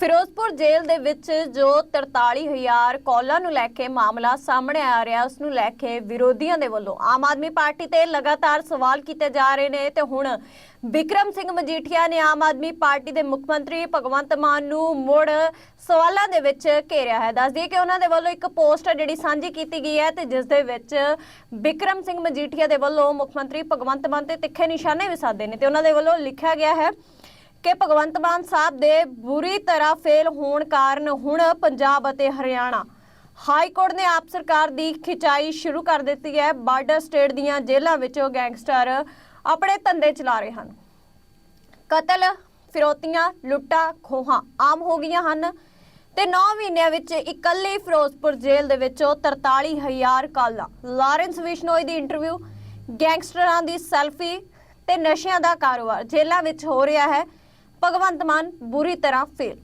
ਫਿਰੋਜ਼ਪੁਰ ਜੇਲ੍ਹ ਦੇ ਵਿੱਚ ਜੋ 43000 ਕਾਲਾਂ ਨੂੰ ਲੈ ਕੇ ਮਾਮਲਾ ਸਾਹਮਣੇ ਆ ਰਿਹਾ, ਉਸ ਨੂੰ ਲੈ ਕੇ ਵਿਰੋਧੀਆਂ ਦੇ ਵੱਲੋਂ ਆਮ ਆਦਮੀ ਪਾਰਟੀ ਤੇ ਲਗਾਤਾਰ ਸਵਾਲ ਕੀਤੇ ਜਾ ਰਹੇ ਨੇ ਤੇ ਹੁਣ ਵਿਕਰਮ ਸਿੰਘ ਮਜੀਠੀਆ ਨੇ ਆਮ ਆਦਮੀ ਪਾਰਟੀ ਦੇ ਮੁੱਖ ਮੰਤਰੀ ਭਗਵੰਤ ਮਾਨ ਨੂੰ ਮੁੜ ਸਵਾਲਾਂ ਦੇ ਵਿੱਚ ਘੇਰਿਆ ਹੈ। ਦੱਸ ਦਈਏ ਕਿ ਉਹਨਾਂ ਦੇ ਵੱਲੋਂ ਇੱਕ ਪੋਸਟ ਜਿਹੜੀ ਸਾਂਝੀ ਕੀਤੀ ਗਈ ਹੈ ਤੇ ਜਿਸ ਦੇ ਵਿੱਚ ਵਿਕਰਮ ਸਿੰਘ ਮਜੀਠੀਆ ਦੇ ਵੱਲੋਂ ਮੁੱਖ ਮੰਤਰੀ ਭਗਵੰਤ ਮਾਨ ਤੇ ਤਿੱਖੇ ਨਿਸ਼ਾਨੇ ਵੀ ਸਾਧੇ ਨੇ ਤੇ ਉਹਨਾਂ ਦੇ ਵੱਲੋਂ ਲਿਖਿਆ ਗਿਆ ਹੈ ਕਿ ਭਗਵੰਤ ਮਾਨ ਸਾਹਿਬ ਦੇ ਬੁਰੀ ਤਰ੍ਹਾਂ ਫੇਲ ਹੋਣ ਕਾਰਨ ਹੁਣ ਪੰਜਾਬ ਅਤੇ ਹਰਿਆਣਾ ਹਾਈ ਕੋਰਟ ਨੇ ਆਪ ਸਰਕਾਰ ਦੀ ਖਿਚਾਈ ਸ਼ੁਰੂ ਕਰ ਦਿੱਤੀ ਹੈ। ਬਾਰਡਰ ਸਟੇਟ ਦੀਆਂ ਜੇਲ੍ਹਾਂ ਵਿੱਚੋਂ ਗੈਂਗਸਟਰ ਆਪਣੇ ਧੰਦੇ ਚਲਾ ਰਹੇ ਹਨ। ਕਤਲ, ਫਿਰੌਤੀਆਂ, ਲੁੱਟਾਂ, ਖੋਹਾਂ ਆਮ ਹੋ ਗਈਆਂ ਹਨ ਤੇ 9 ਮਹੀਨਿਆਂ ਵਿੱਚ ਇਕੱਲੇ ਫਿਰੋਜ਼ਪੁਰ ਜੇਲ੍ਹ ਦੇ ਵਿੱਚੋਂ 43000 ਕਾਲਾਂ। ਲਾਰੈਂਸ ਵਿਸ਼ਨੋਈ ਦੀ ਇੰਟਰਵਿਊ ਗੈਂਗਸਟਰਾਂ ਦੀ ਸੈਲਫੀ ਤੇ ਨਸ਼ਿਆਂ ਦਾ ਕਾਰੋਬਾਰ ਜੇਲ੍ਹਾਂ ਵਿੱਚ ਹੋ ਰਿਹਾ ਹੈ। ਭਗਵੰਤ ਮਾਨ ਬੁਰੀ ਤਰ੍ਹਾਂ ਫੇਲ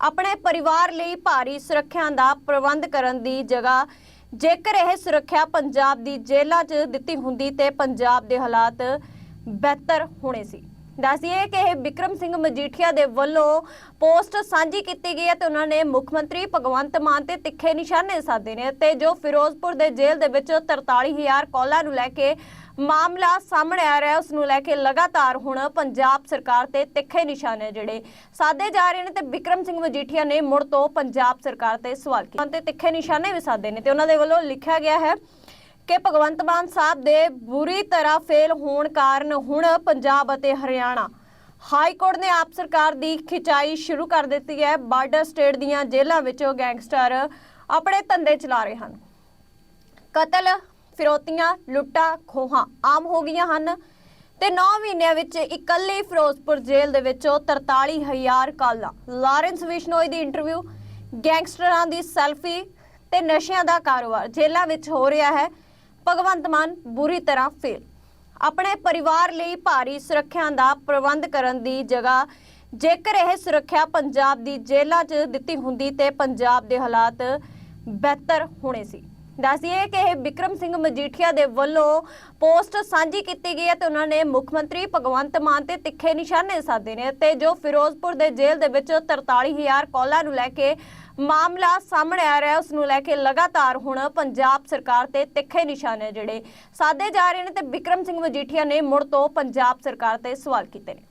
ਆਪਣੇ ਪਰਿਵਾਰ ਲਈ ਭਾਰੀ ਸੁਰੱਖਿਆ ਦਾ ਪ੍ਰਬੰਧ ਕਰਨ ਦੀ ਜਗ੍ਹਾ ਜੇਕਰ ਇਹ ਸੁਰੱਖਿਆ ਪੰਜਾਬ ਦੀ ਜੇਲ੍ਹਾਂ 'ਚ ਦਿੱਤੀ ਹੁੰਦੀ ਤੇ ਪੰਜਾਬ ਦੇ ਹਾਲਾਤ ਬਿਹਤਰ ਹੋਣੇ ਸੀ। ਦੱਸਿਏ ਕਿ ਇਹ ਵਿਕਰਮ ਸਿੰਘ ਮਜੀਠੀਆ ਦੇ ਵੱਲੋਂ ਪੋਸਟ ਸਾਂਝੀ ਕੀਤੀ ਗਈ ਹੈ ਤੇ ਉਹਨਾਂ ਨੇ ਮੁੱਖ ਮੰਤਰੀ ਭਗਵੰਤ ਮਾਨ ਤੇ ਤਿੱਖੇ ਨਿਸ਼ਾਨੇ ਸਾਧੇ ਨੇ ਤੇ ਜੋ ਫਿਰੋਜ਼ਪੁਰ ਦੇ ਜੇਲ੍ਹ ਦੇ ਵਿੱਚ 43000 ਕਾਲਾਂ ਨੂੰ ਲੈ ਕੇ ਮਾਮਲਾ ਸਾਹਮਣੇ ਆ ਰਿਹਾ ਉਸ ਨੂੰ ਲੈ ਕੇ ਲਗਾਤਾਰ ਹੁਣ ਪੰਜਾਬ ਸਰਕਾਰ ਤੇ ਤਿੱਖੇ ਨਿਸ਼ਾਨੇ ਜਿਹੜੇ ਸਾਧੇ ਜਾ ਰਹੇ ਨੇ ਤੇ ਵਿਕਰਮ ਸਿੰਘ ਮਜੀਠੀਆ ਨੇ ਮੁੜ ਤੋਂ ਪੰਜਾਬ ਸਰਕਾਰ ਤੇ ਸਵਾਲ ਕੀਤੇ। ਤੇ ਤਿੱਖੇ ਨਿਸ਼ਾਨੇ ਵੀ ਸਾਧੇ ਨੇ ਤੇ ਉਹਨਾਂ ਦੇ ਵੱਲੋਂ ਲਿਖਿਆ ਗਿਆ ਹੈ ਕਿ ਭਗਵੰਤ ਮਾਨ ਸਾਹਿਬ ਦੇ ਬੁਰੀ ਤਰ੍ਹਾਂ ਫੇਲ ਹੋਣ ਕਾਰਨ ਹੁਣ ਪੰਜਾਬ ਅਤੇ ਹਰਿਆਣਾ ਹਾਈ ਕੋਰਟ ਨੇ ਆਪ ਸਰਕਾਰ ਦੀ ਖਿਚਾਈ ਸ਼ੁਰੂ ਕਰ ਦਿੱਤੀ ਹੈ। ਬਾਰਡਰ ਸਟੇਟ ਦੀਆਂ ਜੇਲ੍ਹਾਂ ਵਿੱਚੋਂ ਗੈਂਗਸਟਰ ਆਪਣੇ ਧੰਦੇ ਚਲਾ ਰਹੇ ਹਨ। ਕਤਲ ਫਿਰੋਤੀਆਂ, ਲੁੱਟਾਂ, ਖੋਹਾਂ ਆਮ ਹੋ ਗਈਆਂ ਹਨ ਤੇ 9 ਮਹੀਨਿਆਂ ਵਿੱਚ ਇਕੱਲੇ ਫਿਰੋਜ਼ਪੁਰ ਜੇਲ੍ਹ ਦੇ ਵਿੱਚੋਂ 43000 ਕਾਲਾਂ। ਲਾਰੈਂਸ ਵਿਸ਼ਨੋਈ ਦੀ ਇੰਟਰਵਿਊ ਗੈਂਗਸਟਰਾਂ ਦੀ ਸੈਲਫੀ ਤੇ ਨਸ਼ਿਆਂ ਦਾ ਕਾਰੋਬਾਰ ਜੇਲ੍ਹਾਂ ਵਿੱਚ ਹੋ ਰਿਹਾ ਹੈ। ਭਗਵੰਤ ਮਾਨ ਬੁਰੀ ਤਰ੍ਹਾਂ ਫੇਲ ਆਪਣੇ ਪਰਿਵਾਰ ਲਈ ਭਾਰੀ ਸੁਰੱਖਿਆ ਦਾ ਪ੍ਰਬੰਧ ਕਰਨ ਦੀ ਜਗ੍ਹਾ ਜੇਕਰ ਇਹ ਸੁਰੱਖਿਆ ਪੰਜਾਬ ਦੀ ਜੇਲ੍ਹਾਂ 'ਚ ਦਿੱਤੀ ਹੁੰਦੀ ਤੇ ਪੰਜਾਬ ਦੇ ਹਾਲਾਤ ਬਿਹਤਰ ਹੋਣੇ ਸੀ। ਦੱਸਿਏ ਕਿ ਇਹ ਵਿਕਰਮ ਸਿੰਘ ਮਜੀਠੀਆ ਦੇ ਵੱਲੋਂ ਪੋਸਟ ਸਾਂਝੀ ਕੀਤੀ ਗਈ ਹੈ ਤੇ ਉਹਨਾਂ ਨੇ ਮੁੱਖ ਮੰਤਰੀ ਭਗਵੰਤ ਮਾਨ ਤੇ ਤਿੱਖੇ ਨਿਸ਼ਾਨੇ ਸਾਧੇ ਨੇ ਤੇ ਜੋ ਫਿਰੋਜ਼ਪੁਰ ਦੇ ਜੇਲ੍ਹ ਦੇ ਵਿੱਚ 43000 ਕਾਲਾਂ ਨੂੰ ਲੈ ਕੇ ਮਾਮਲਾ ਸਾਹਮਣੇ ਆ ਰਿਹਾ ਉਸ ਨੂੰ ਲੈ ਕੇ ਲਗਾਤਾਰ ਹੁਣ ਪੰਜਾਬ ਸਰਕਾਰ ਤੇ ਤਿੱਖੇ ਨਿਸ਼ਾਨੇ ਜਿਹੜੇ ਸਾਧੇ ਜਾ ਰਹੇ ਨੇ ਤੇ ਵਿਕਰਮ ਸਿੰਘ ਮਜੀਠੀਆ ਨੇ ਮੁੜ ਤੋਂ ਪੰਜਾਬ ਸਰਕਾਰ ਤੇ ਸਵਾਲ ਕੀਤੇ ਨੇ।